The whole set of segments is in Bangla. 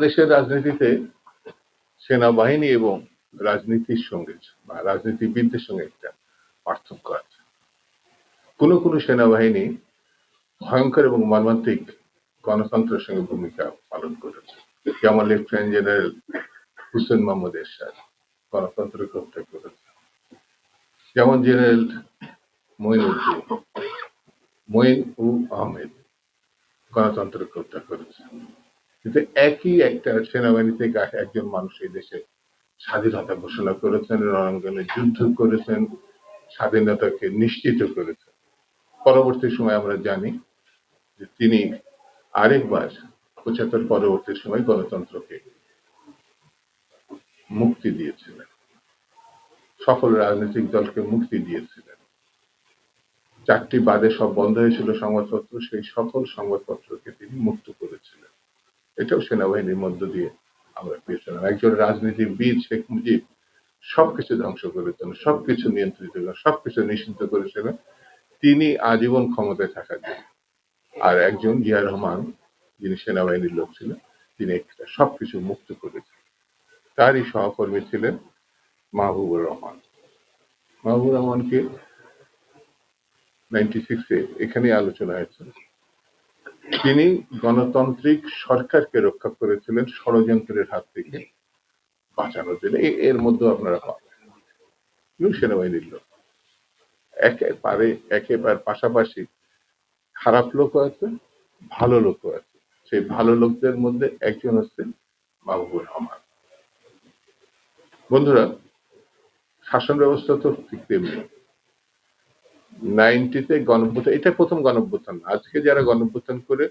দেশের রাজনীতিতে সেনাবাহিনী এবং রাজনীতির সঙ্গে বা রাজনীতিবিদদের সঙ্গে একটা পার্থক্য আছে। কোনো কোনো সেনাবাহিনী ভয়ঙ্কর এবং মর্মান্তিক গণতন্ত্রের সঙ্গে ভূমিকা পালন করেছে। যেমন লেফটেন্যান্ট জেনারেল হুসেন মোহাম্মদ এরশাদ গণতন্ত্রকে হত্যা করেছে। যেমন জেনারেল মঈনুদ্দিন, মঈন উ আহমেদ গণতন্ত্রকে হত্যা করেছে। কিন্তু একই একটা সেনাবাহিনী থেকে একজন মানুষ এই দেশে স্বাধীনতা ঘোষণা করেছেন, রণাঙ্গনে যুদ্ধ করেছেন, স্বাধীনতাকে নিশ্চিত করেছেন। পরবর্তী সময় আমরা জানি যে তিনি আরেকবার পঁচাত্তর পরবর্তী সময় গণতন্ত্রকে মুক্তি দিয়েছিলেন। সকল রাজনৈতিক দলকে মুক্তি দিয়েছিলেন। চারটি বাদে সব বন্ধ হয়েছিল সংবাদপত্র, সেই সকল সংবাদপত্রকে তিনি মুক্ত করেছিলেন। এটাও সেনাবাহিনীর মধ্য দিয়ে আমরা পেয়েছিলাম। একজন রাজনীতিবিদ শেখ মুজিব সবকিছু ধ্বংস করেছেন, সবকিছু নিয়ন্ত্রিত করেন সবকিছু নিষিদ্ধ করেছিলেন। তিনি আজীবন ক্ষমতায় থাকার জন্য। আর একজন জিয়া রহমান, যিনি সেনাবাহিনীর লোক ছিলেন, তিনি সবকিছু মুক্ত করেছেন। তারই সহকর্মী ছিলেন মাহবুবুর রহমান। মাহবুবুর রহমানকে নাইনটি সিক্সে এখানে আলোচনা হয়েছে। তিনি গণতান্ত্রিক সরকারকে রক্ষা করেছিলেন ষড়যন্ত্রের হাত থেকে। বাঁচানোর জন্য। এর মধ্যে আপনারা পাবেন। সেনাবাহিনীর লোক। একেবারে একেবারে পাশাপাশি খারাপ লোকও আছে, ভালো লোকও আছে। সেই ভালো লোকদের মধ্যে একজন হচ্ছে মাহবুবুর রহমান। বন্ধুরা, শাসন ব্যবস্থা তো ঠিক তেমনি। নাইনটিতে গণভ্যুত্থান, এটা প্রথম গণভ্যুত্থান আজকে যারা গণভ্যুত্থান করে,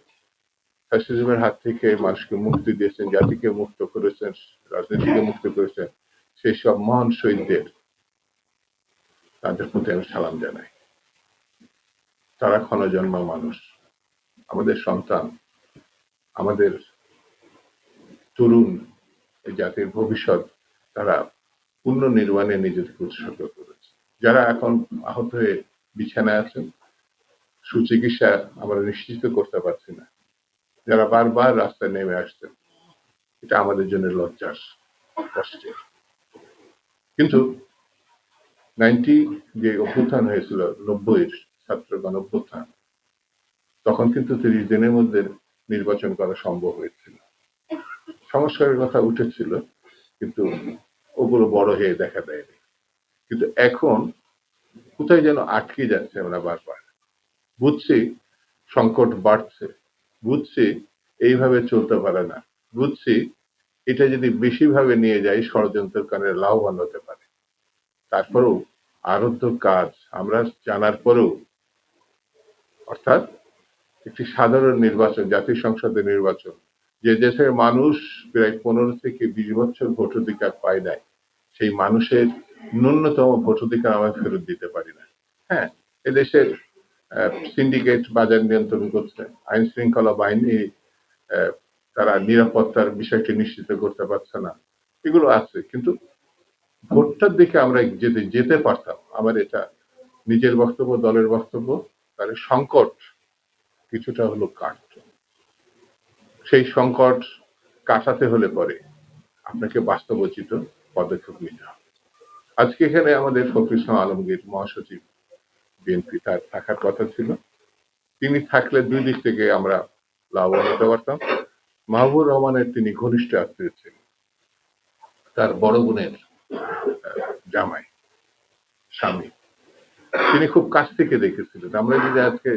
ফ্যাসিজমের হাত থেকে মানুষকে মুক্তি দিয়েছেন, জাতিকে মুক্ত করেছেন, রাজনীতিকে মুক্ত করেছেন, সেই সব মহান শহীদদের, তাদের প্রতি আমি সালাম জানাই। তারা ক্ষণজন্মা মানুষ, আমাদের সন্তান, আমাদের তরুণ, এই জাতির ভবিষ্যৎ, তারা পূর্ণ নির্বাণে নিজেদেরকে উৎসর্গ করেছে। যারা এখন আহত হয়ে বিছানায় আছেন। সুচিকিৎসা আমরা নিশ্চিত করতে পারছি না। যারা বারবার রাস্তায় নেমে আসছেন, এটা আমাদের জন্য লজ্জার কষ্টের কিন্তু নাইনটি যে অভ্যুত্থান হয়েছিল, নব্বইয়ের ছাত্র গণ অভ্যুত্থান তখন কিন্তু তিরিশ দিনের মধ্যে নির্বাচন করা সম্ভব হয়েছিল। সংস্কারের কথা উঠেছিল, কিন্তু ওগুলো বড় হয়ে দেখা দেয়নি। কিন্তু এখন কোথায় যেন আটকে যাচ্ছে আমরা বারবার। বুঝছি সংকট বাড়ছে, বুঝছি এইভাবে চলতে পারে না, বুঝছি এটা যদি বেশিভাবে নিয়ে যাই ষড়যন্ত্রকারীরা লাভবান হতে পারে। তারপরেও আরব্ধ কাজ আমরা জানার পরেও, অর্থাৎ একটি সাধারণ নির্বাচন, জাতীয় সংসদের নির্বাচন, যে দেশের মানুষ প্রায় পনেরো থেকে বিশ বছর ভোটাধিকার পায় নাই, সেই মানুষের ন্যূনতম ভোটাধিকার আমরা ফেরত দিতে পারি না। হ্যাঁ এদেশের সিন্ডিকেট বাজার নিয়ন্ত্রণ করছে, আইন শৃঙ্খলা বাহিনী তারা নিরাপত্তার বিষয়টি নিশ্চিত করতে পারছে না। এগুলো আছে, কিন্তু ভোটটার দিকে আমরা যেতে যেতে পারতাম। আমার এটা নিজের বক্তব্য, দলের বক্তব্য তাহলে সংকট কিছুটা হলো কাটত সেই সংকট কাটাতে হলে পরে আপনাকে বাস্তবোচিত পদক্ষেপ নিতে হবে। আজকে এখানে আমাদের ইসলাম আলমগীর মহাসচিব বিএনপি তার থাকার কথা ছিল। তিনি থাকলে দুই দিক থেকে আমরা লাভবান হতে পারতাম। মাহবুব রহমানের তিনি ঘনিষ্ঠ আত্মীয় ছিলেন, তার বড় বোনের জামাই, স্বামী। তিনি খুব কাছ থেকে দেখেছিলেন। আমরা যদি আজকে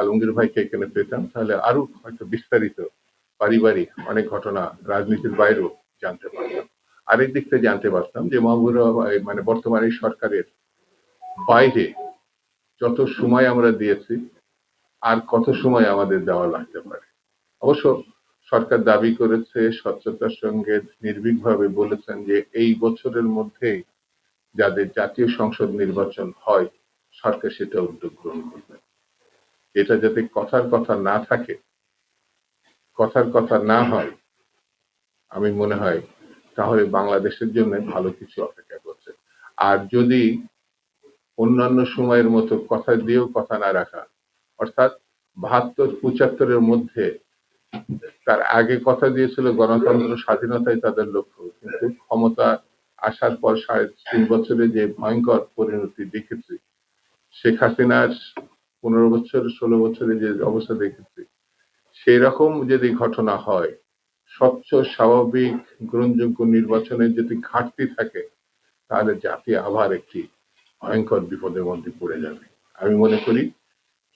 আলমগীর ভাইকে এখানে পেতাম, তাহলে আরও হয়তো বিস্তারিত পারিবারিক অনেক ঘটনা রাজনীতির বাইরেও জানতে পারতাম। আরেক দিক থেকে জানতে পারতাম যে মাহবুব রহমান মানে বর্তমানে সরকারের বাইরে যত সময় আমরা দিয়েছি, আর কত সময় আমাদের দেওয়া লাগতে পারে। অবশ্য সরকার দাবি করেছে, স্বচ্ছতার সঙ্গে নির্ভীকভাবে বলেছেন যে এই বছরের মধ্যেই যাদের জাতীয় সংসদ নির্বাচন হয়, সরকার সেটা উদ্যোগ গ্রহণ করবে। এটা যাতে কথার কথা না থাকে, কথার কথা না হয়, আমি মনে হয় তাহলে বাংলাদেশের জন্য ভালো কিছু অপেক্ষা করছে। আর যদি অন্যান্য সময়ের মতো কথা দিয়েও কথা না রাখা, অর্থাৎ বাহাত্তর, পঁচাত্তরের মধ্যে তার আগে কথা দিয়েছিল গণতন্ত্র স্বাধীনতাই তাদের লক্ষ্য, কিন্তু ক্ষমতা আসার পর সাড়ে তিন বছরে যে ভয়ঙ্কর পরিণতি দেখেছি, শেখ হাসিনার পনেরো বছর, ষোলো বছরে যে অবস্থা দেখেছি সেই রকম যদি ঘটনা হয় স্বচ্ছ, স্বাভাবিক, গ্রহণযোগ্য নির্বাচনের যদি ঘাটতি থাকে, তাহলে জাতি আবার একটি ভয়ঙ্কর বিপদের মধ্যে পড়ে যাবে। আমি মনে করি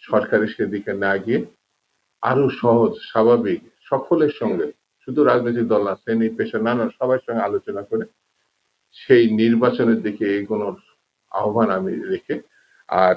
সরকারের সেদিকে না গিয়ে আরও সহজ, স্বাভাবিক, সকলের সঙ্গে, শুধু রাজনৈতিক দল না, শ্রেণি, পেশা, নানা, সবার সঙ্গে আলোচনা করে সেই নির্বাচনের দিকে এগোনোর আহ্বান আমি রেখে আর